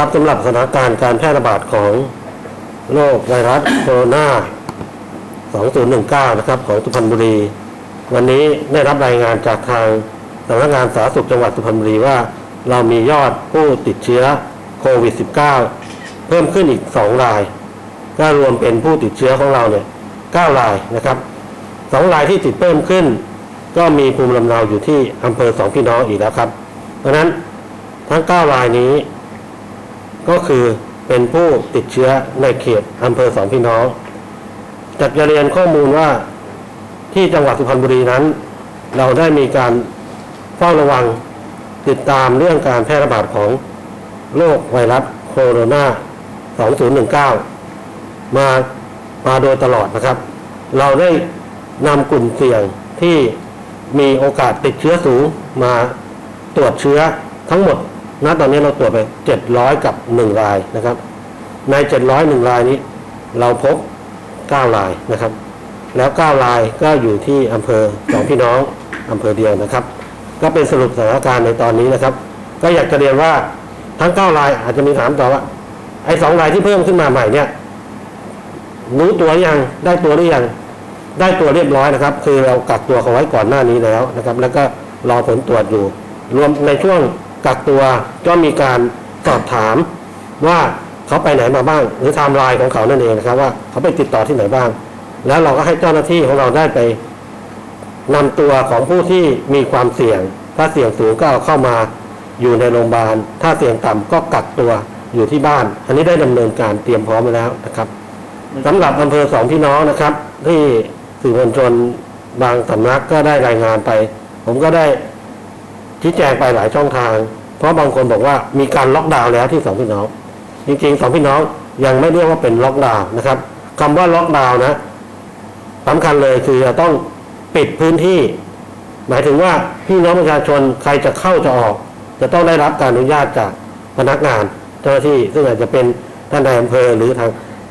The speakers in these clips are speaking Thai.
ครับสำหรับสถานการณ์การแพร่ระบาดของโรคไวรัสโคโรนา 2019 นะครับ ของสุพรรณบุรี วันนี้ได้รับรายงานจากทางสำนักงานสาธารณสุขจังหวัดสุพรรณบุรีว่า เรามียอดผู้ติดเชื้อโควิด -19 เพิ่มขึ้นอีก 2 ราย ก็รวมเป็นผู้ติดเชื้อของเราเนี่ย 9 รายนะครับสองรายที่ติดเพิ่มขึ้น ก็มีภูมิลำเนาอยู่ที่อำเภอสองพี่น้องอีกแล้วครับ เพราะฉะนั้นทั้ง 9 รายนี้ ก็คือเป็นผู้ติดเชื้อในเขตอำเภอสองพี่น้องจากจะเรียนข้อมูลว่าที่จังหวัดสุพรรณบุรีนั้น เราได้มีการเฝ้าระวังติดตามเรื่องการแพร่ระบาดของโรคไวรัสโคโรนา 2019 มามาโดยตลอดนะครับ เราได้นำกลุ่มเสี่ยงที่มีโอกาสติดเชื้อสูงมาตรวจเชื้อทั้งหมด ณตอนนี้เราตรวจไป 700 กับ 1 รายนะครับ ใน 701 รายนี้ เราพบ 9 รายนะครับ แล้ว 9 รายก็อยู่ที่อำเภอสองพี่น้องอำเภอเดียวนะครับ ก็เป็นสรุปสถานการณ์ในตอนนี้นะครับ ก็อยากจะเรียนว่าทั้ง 9 รายอาจจะมีถามต่อว่าไอ้สองรายที่เพิ่มขึ้นมาใหม่เนี่ยรู้ตัวหรือยังได้ตัวหรือยังได้ตัวเรียบร้อยนะครับ คือเรากักตัวเขาไว้ก่อนหน้านี้แล้วนะครับ แล้วก็รอผลตรวจอยู่ รวมในช่วง กักตัวก็มีการสอบถามว่าเขาไปไหนมาบ้าง หรือไทม์ไลน์ของเขานั่นเองนะครับ ว่าเขาไปติดต่อที่ไหนบ้าง แล้วเราก็ให้เจ้าหน้าที่ของเราได้ไปนำตัวของผู้ที่มีความเสี่ยง ถ้าเสี่ยงสูงก็เอาเข้ามาอยู่ในโรงพยาบาล ถ้าเสี่ยงต่ำก็กักตัวอยู่ที่บ้าน อันนี้ได้ดำเนินการเตรียมพร้อมไว้แล้วนะครับสำหรับอำเภอสองพี่น้องนะครับ ที่สื่อมวลชนบางสำนักก็ได้รายงานไป ผมก็ได้ ชี้แจงไปหลายช่องทาง เพราะบางคนบอกว่ามีการล็อกดาวน์แล้วที่สองพี่น้อง จริงๆสองพี่น้องยังไม่เรียกว่าเป็นล็อกดาวน์นะครับคำว่าล็อกดาวน์นะสำคัญเลยคือจะต้องปิดพื้นที่ หมายถึงว่าพี่น้องประชาชนใครจะเข้าจะออก จะต้องได้รับการอนุญาตจากพนักงานเจ้าหน้าที่ซึ่งอาจจะเป็นท่านนายอำเภอหรือทาง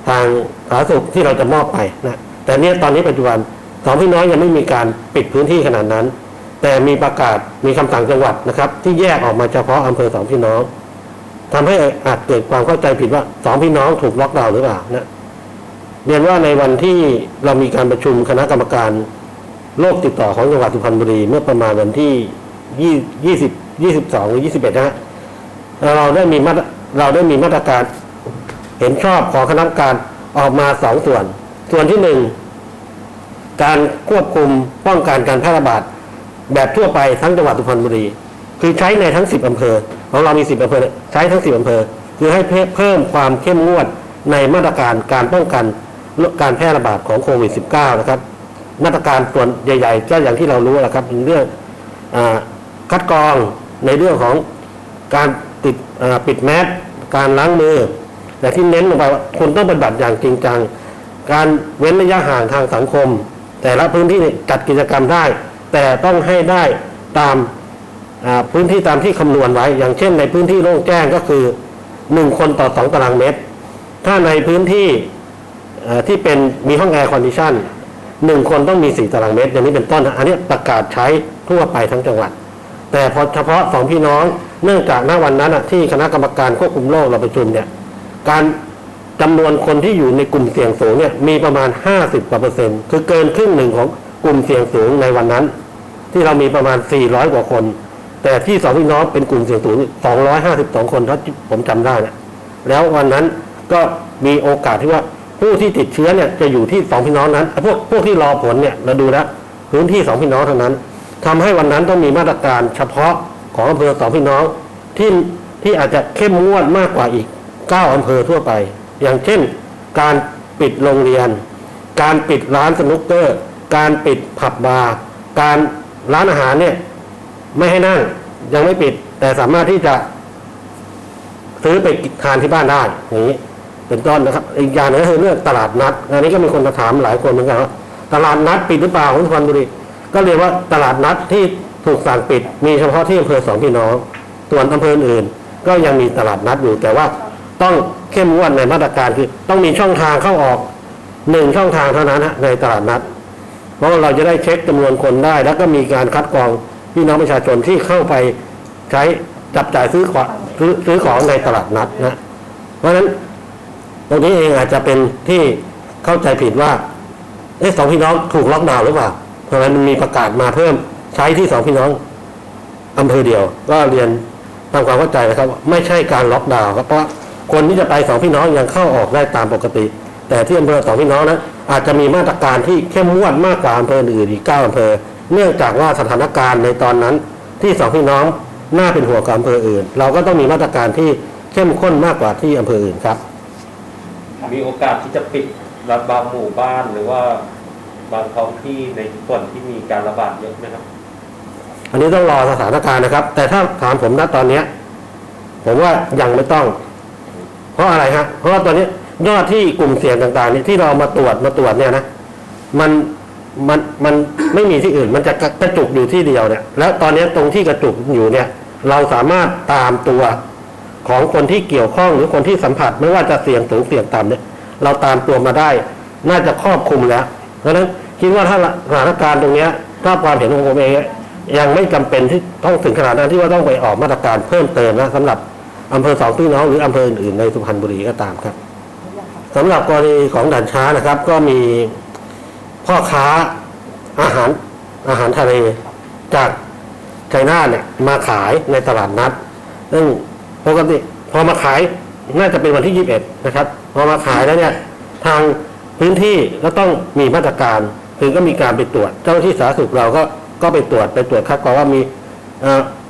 ทางสาธารณสุขที่เราจะมอบไปนะแต่เนี่ยตอนนี้ปัจจุบันสองพี่น้องยังไม่มีการปิดพื้นที่ขนาดนั้น แต่มีประกาศมีคำสั่งจังหวัดนะครับ ที่แยกออกมาเฉพาะอำเภอสองพี่น้องทำให้อาจเกิดความเข้าใจผิดว่าสองพี่น้องถูกล็อกดาวน์หรือเปล่านะเรียนว่าในวันที่เรามีการประชุมคณะกรรมการโรคติดต่อของจังหวัดสุพรรณบุรีเมื่อประมาณวันที่ยี่สิบยี่สิบสองหรือยี่สิบเอ็ดนะฮะเราได้มีมาตรเราได้มีมาตรการเห็นชอบของคณะกรรมการออกมาสองส่วน ส่วนที่หนึ่งการควบคุมป้องกันการแพร่ระบาด แบบทั่วไปทั้งจังหวัดสุพรรณบุรี คือใช้ในทั้งสิบอำเภอของเรามีสิบอำเภอใช้ทั้งสิบอำเภอ คือให้เพิ่มความเข้มงวดในมาตรการการป้องกันการแพร่ระบาดของโควิด -19 นะครับ มาตรการส่วนใหญ่ ๆ ก็อย่างที่เรารู้แหละครับเป็นเรื่องอคัดกรองในเรื่องของการติดปิดแมสการล้างมือ แต่ที่เน้นลงไปว่าคุณต้องปฏิบัติอย่างจริงจัง การเว้นระยะห่างทางสังคม แต่ละพื้นที่จัดกิจกรรมได้ แต่ต้องให้ได้ตามพื้นที่ตามที่คำนวณไว้ อย่างเช่นในพื้นที่โล่งแจ้งก็คือหนึ่งคนต่อสองตารางเมตร ถ้าในพื้นที่ที่เป็นมีห้องแอร์คอนดิชันหนึ่งคนต้องมีสี่ตารางเมตร อย่างนี้เป็นต้น อันนี้ประกาศใช้ทั่วไปทั้งจังหวัด แต่พอเฉพาะสองพี่น้องเนื่องจากณวันนั้นที่คณะกรรมการควบคุมโรคเราประชุมเนี่ยการจำนวนคนที่อยู่ในกลุ่มเสี่ยงสูงเนี่ยมีประมาณ 50กว่าเปอร์เซ็นต์คือเกินครึ่งหนึ่งของกลุ่มเสี่ยงสูงในวันนั้น ที่เรามีประมาณ 400 กว่าคน แต่ที่สองพี่น้องเป็นกลุ่มเสี่ยงสูง252 คนถ้าผมจำได้นะแล้ววันนั้นก็มีโอกาสที่ว่าผู้ที่ติดเชื้อเนี่ยจะอยู่ที่สองพี่น้องนั้นพวกพวกที่รอผลเนี่ยเราดูแล้วพื้นที่สองพี่น้องเท่านั้นทำให้วันนั้นต้องมีมาตรการเฉพาะของอำเภอสองพี่น้องที่ที่อาจจะเข้มงวดมากกว่าอีก 9อำเภอทั่วไป อย่างเช่น การปิดโรงเรียน การปิดร้านสนุกเกอร์ การปิดผับบาร์การ ร้านอาหารเนี่ย ไม่ให้นั่งยังไม่ปิด แต่สามารถที่จะซื้อไปทานที่บ้านได้อย่างนี้เป็นต้นนะครับ อีกอย่างหนึงก็คือเรื่องตลาดนัดอันนี้ก็มีคนมาถามหลายคนเหมือนกันว่าตลาดนัดปิดหรือเปล่าของสุพรรณบุรีก็เรียกว่าตลาดนัดที่ถูกสั่งปิด มีเฉพาะที่อำเภอสองพี่น้องส่วนอำเภออื่น ก็ยังมีตลาดนัดอยู่แต่ว่าต้องเข้มงวดในมาตรการคือ ต้องมีช่องทางเข้าออกหนึ่งช่องทางเท่านั้นในตลาดนัด เพราะเราจะได้เช็คจำนวนคนได้ แล้วก็มีการคัดกรองพี่น้องประชาชนที่เข้าไปใช้จับจ่ายซื้อของซื้อของในตลาดนัดนะ เพราะฉะนั้นตรงนี้เองอาจจะเป็นที่เข้าใจผิดว่าเอ๊ะสองพี่น้องถูกล็อกดาวน์หรือเปล่าเพราะฉะนั้นมันมีประกาศมาเพิ่มใช้ที่สองพี่น้องอำเภอเดียว ก็เรียนทำความเข้าใจนะครับ ไม่ใช่การล็อกดาวน์ครับเพราะคนที่จะไปสองพี่น้องยังเข้าออกได้ตามปกติ แต่ที่อำเภอสองพี่น้องนั้น อาจจะมีมาตรการที่เข้มงวดมากกว่าอำเภออื่นอีกเก้าอำเภอ เนื่องจากว่าสถานการณ์ในตอนนั้นที่สองพี่น้องน่าเป็นห่วงกว่าอำเภออื่น เราก็ต้องมีมาตรการที่เข้มข้นมากกว่าที่อำเภออื่นครับ มีโอกาสที่จะปิดรับบางหมู่บ้านหรือว่าบางท้องที่ในส่วนที่มีการระบาดเยอะไหมครับ อันนี้ต้องรอสถานการณ์นะครับ แต่ถ้าถามผมณตอนเนี้ยผมว่ายังไม่ต้อง เพราะอะไรฮะเพราะว่าตอนนี้ ยอดที่กลุ่มเสี่ยงต่างๆเนี่ยที่เรามาตรวจมาตรวจเนี่ยนะมันมันมันไม่มีที่อื่น มันจะกระจุกอยู่ที่เดียวเนี่ย แล้วตอนนี้ตรงที่กระจุกอยู่เนี่ย เราสามารถตามตัวของคนที่เกี่ยวข้องหรือคนที่สัมผัสไม่ว่าจะเสี่ยงสูงเสี่ยงต่ำเนี่ย เราตามตัวมาได้ น่าจะครอบคลุมแล้วเพราะฉะนั้นคิดว่าถ้าสถานการณ์ตรงเนี้ยถ้าความเห็นของผมเองยังไม่จำเป็นที่ต้องถึงขนาดนั้นที่ว่าต้องไปออกมาตรการเพิ่มเติมนะสำหรับอำเภอสองพี่น้องหรืออำเภออื่นๆในสุพรรณบุรีก็ตามครับ สำหรับกรณีของด่านช้านะครับ ก็มีพ่อค้าอาหารอาหารทะเลจากชัยนาเนี่ยมาขายในตลาดนัด ซึ่งปกติพอมาขายน่าจะเป็นวันที่ 21 นะครับ พอมาขายแล้วเนี่ยทางพื้นที่ก็ต้องมีมาตรการคือก็มีการไปตรวจ เจ้าหน้าที่สาธารณสุขเราก็ก็ไปตรวจไปตรวจคัดกรองว่ามี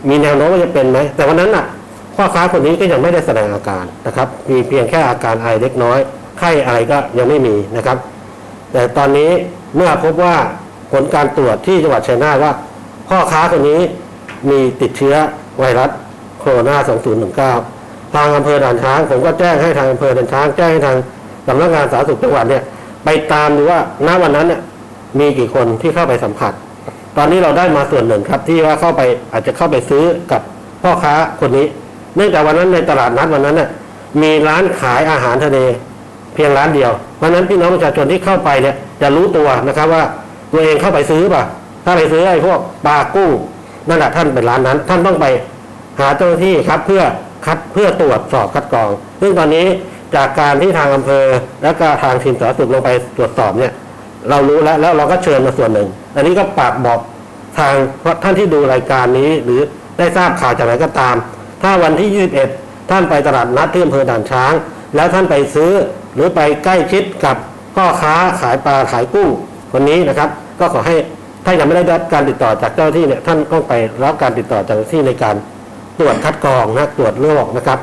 มีแนวโน้มว่าจะเป็นไหม แต่วันนั้นน่ะพ่อค้าคนนี้ก็ยังไม่ได้แสดงอาการนะครับ มีเพียงแค่อาการไอเล็กน้อย ไข้อะไรก็ยังไม่มีนะครับ แต่ตอนนี้เมื่อพบว่าผลการตรวจที่จังหวัดชัยนาทว่า พ่อค้าคนนี้มีติดเชื้อไวรัสโคโรนา 2019 ทางอำเภอด่านช้าง ผมก็แจ้งให้ทางอำเภอด่านช้าง แจ้งให้ทางสำนักงานสาธารณสุขจังหวัดเนี่ยไปตามดูว่าณวันนั้นเนี่ยมีกี่คนที่เข้าไปสัมผัส ตอนนี้เราได้มาส่วนหนึ่งครับ ที่ว่าเข้าไปอาจจะเข้าไปซื้อกับพ่อค้าคนนี้ เนื่องจากวันนั้นในตลาดนัดวันนั้นเนี่ยมีร้านขายอาหารทะเล เพียงร้านเดียว เพราะนั้นพี่น้องประชาชนที่เข้าไปเนี่ยจะรู้ตัวนะครับว่าตัวเองเข้าไปซื้อป่ะ ถ้าไปซื้อไอ้พวกปลากุ้งนั่นแหละท่านเป็นร้านนั้น ท่านต้องไปหาเจ้าหน้าที่ครับเพื่อคัดเพื่อตรวจสอบคัดกรอง ซึ่งตอนนี้จากการที่ทางอำเภอ และก็ทางทีมสาธารณสุขลงไปตรวจสอบเนี่ย เรารู้แล้วแล้วเราก็เชิญมาส่วนหนึ่ง อันนี้ก็ฝากบอกทางท่านที่ดูรายการนี้หรือได้ทราบข่าวจากไหนก็ตาม ถ้าวันที่ 21 ท่านไปตลาดนัดที่อำเภอด่านช้าง แล้วท่านไปซื้อ หรือไปใกล้ชิดกับพ่อค้าขายปลาขายกุ้งคนนี้นะครับ ก็ขอให้ถ้ายังไม่ได้รับการติดต่อจากเจ้าที่เนี่ยท่านต้องไปรับการติดต่อจากเจ้าหน้าที่ในการตรวจคัดกรองนะตรวจโรคนะครับ